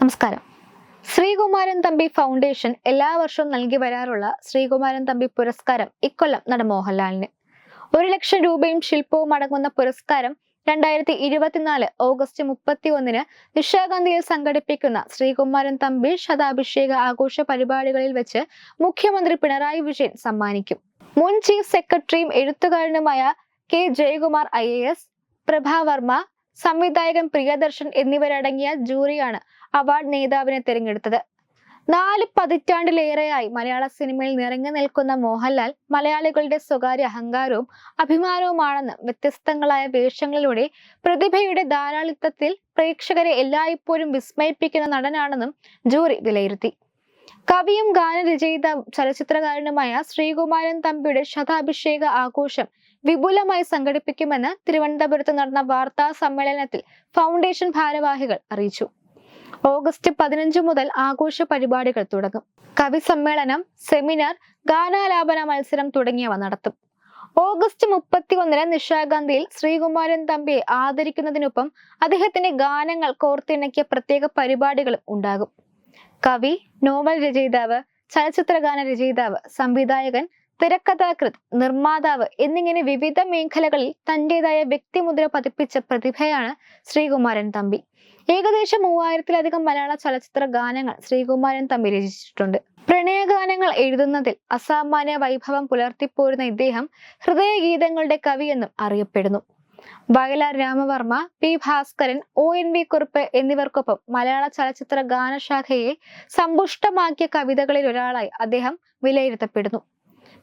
നമസ്കാരം. ശ്രീകുമാരൻ തമ്പി ഫൗണ്ടേഷൻ എല്ലാ വർഷവും നൽകി വരാറുള്ള ശ്രീകുമാരൻ തമ്പി പുരസ്കാരം ഇക്കൊല്ലം നട മോഹൻലാലിന്. ഒരു ലക്ഷം രൂപയും ശില്പവും അടങ്ങുന്ന പുരസ്കാരം രണ്ടായിരത്തി ഇരുപത്തിനാല് ഓഗസ്റ്റ് മുപ്പത്തി ഒന്നിന് നിശാഗന്ധിയിൽ സംഘടിപ്പിക്കുന്ന ശ്രീകുമാരൻ തമ്പി ശതാഭിഷേക ആഘോഷ പരിപാടികളിൽ വെച്ച് മുഖ്യമന്ത്രി പിണറായി വിജയൻ സമ്മാനിക്കും. മുൻ ചീഫ് സെക്രട്ടറിയും എഴുത്തുകാരനുമായ K Jayakumar I A S Prabhavarma സംവിധായകൻ പ്രിയദർശൻ എന്നിവരടങ്ങിയ ജൂറിയാണ് അവാർഡ് നേതാവിനെ തിരഞ്ഞെടുത്തത്. നാല് പതിറ്റാണ്ടിലേറെയായി മലയാള സിനിമയിൽ നിറഞ്ഞു നിൽക്കുന്ന മോഹൻലാൽ മലയാളികളുടെ സ്വകാര്യ അഹങ്കാരവും അഭിമാനവുമാണെന്ന് വ്യത്യസ്തങ്ങളായ വേഷങ്ങളിലൂടെ പ്രതിഭയുടെ ധാരാളിത്തത്തിൽ പ്രേക്ഷകരെ എല്ലായ്പ്പോഴും വിസ്മയിപ്പിക്കുന്ന നടനാണെന്നും ജൂറി വിലയിരുത്തി. കവിയും ഗാനരചയിത ചലച്ചിത്രകാരനുമായ ശ്രീകുമാരൻ തമ്പിയുടെ ശതാഭിഷേക ആഘോഷം വിപുലമായി സംഘടിപ്പിക്കുമെന്ന് തിരുവനന്തപുരത്ത് നടന്ന വാർത്താ സമ്മേളനത്തിൽ ഫൗണ്ടേഷൻ ഭാരവാഹികൾ അറിയിച്ചു. ഓഗസ്റ്റ് പതിനഞ്ച് മുതൽ ആഘോഷ പരിപാടികൾ തുടങ്ങും. കവി സമ്മേളനം സെമിനാർ ഗാനാലാപന മത്സരം തുടങ്ങിയവ നടത്തും. ഓഗസ്റ്റ് മുപ്പത്തി ഒന്നിന് നിശാഗാന്ധിയിൽ ശ്രീകുമാരൻ തമ്പിയെ ആദരിക്കുന്നതിനൊപ്പം അദ്ദേഹത്തിന്റെ ഗാനങ്ങൾ കോർത്തിണക്കിയ പ്രത്യേക പരിപാടികളും ഉണ്ടാകും. കവി നോവൽ രചയിതാവ് ചലച്ചിത്രഗാന രചയിതാവ് സംവിധായകൻ തിരക്കഥാകൃത് നിർമ്മാതാവ് എന്നിങ്ങനെ വിവിധ മേഖലകളിൽ തന്റേതായ വ്യക്തിമുദ്ര പതിപ്പിച്ച പ്രതിഭയാണ് ശ്രീകുമാരൻ തമ്പി. ഏകദേശം മൂവായിരത്തിലധികം മലയാള ചലച്ചിത്ര ഗാനങ്ങൾ ശ്രീകുമാരൻ തമ്പി രചിച്ചിട്ടുണ്ട്. പ്രണയഗാനങ്ങൾ എഴുതുന്നതിൽ അസാമാന്യ വൈഭവം പുലർത്തിപ്പോരുന്ന ഇദ്ദേഹം ഹൃദയഗീതങ്ങളുടെ എന്നും അറിയപ്പെടുന്നു. Vayalar Ramavarma P Bhaskaran O N V Kurup എന്നിവർക്കൊപ്പം മലയാള ചലച്ചിത്ര ഗാനശാഖയെ സമ്പുഷ്ടമാക്കിയ കവിതകളിൽ ഒരാളായി അദ്ദേഹം വിലയിരുത്തപ്പെടുന്നു.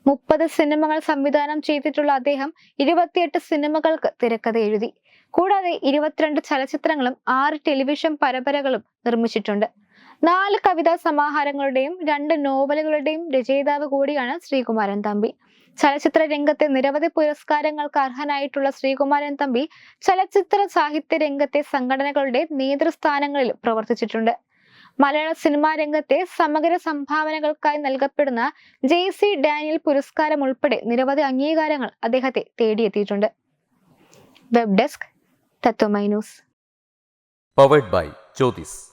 മുപ്പത് സിനിമകൾ സംവിധാനം ചെയ്തിട്ടുള്ള അദ്ദേഹം ഇരുപത്തിയെട്ട് സിനിമകൾക്ക് തിരക്കഥ എഴുതി. കൂടാതെ ഇരുപത്തിരണ്ട് ചലച്ചിത്രങ്ങളും ആറ് ടെലിവിഷൻ പരമ്പരകളും നിർമ്മിച്ചിട്ടുണ്ട്. നാല് കവിതാ സമാഹാരങ്ങളുടെയും രണ്ട് നോവലുകളുടെയും രചയിതാവ് കൂടിയാണ് ശ്രീകുമാരൻ തമ്പി. ചലച്ചിത്ര രംഗത്തെ നിരവധി പുരസ്കാരങ്ങൾക്ക് അർഹനായിട്ടുള്ള ശ്രീകുമാരൻ തമ്പി ചലച്ചിത്ര സാഹിത്യ രംഗത്തെ സംഘടനകളുടെ നേതൃസ്ഥാനങ്ങളിൽ പ്രവർത്തിച്ചിട്ടുണ്ട്. മലയാള സിനിമാ രംഗത്തെ സമഗ്ര സംഭാവനകൾക്കായി നൽകപ്പെടുന്ന ജെ സി ഡാനിയൽ പുരസ്കാരം ഉൾപ്പെടെ നിരവധി അംഗീകാരങ്ങൾ അദ്ദേഹത്തെ തേടിയെത്തിയിട്ടുണ്ട്. Web desk Tatwamayi news. Powered by Jyothis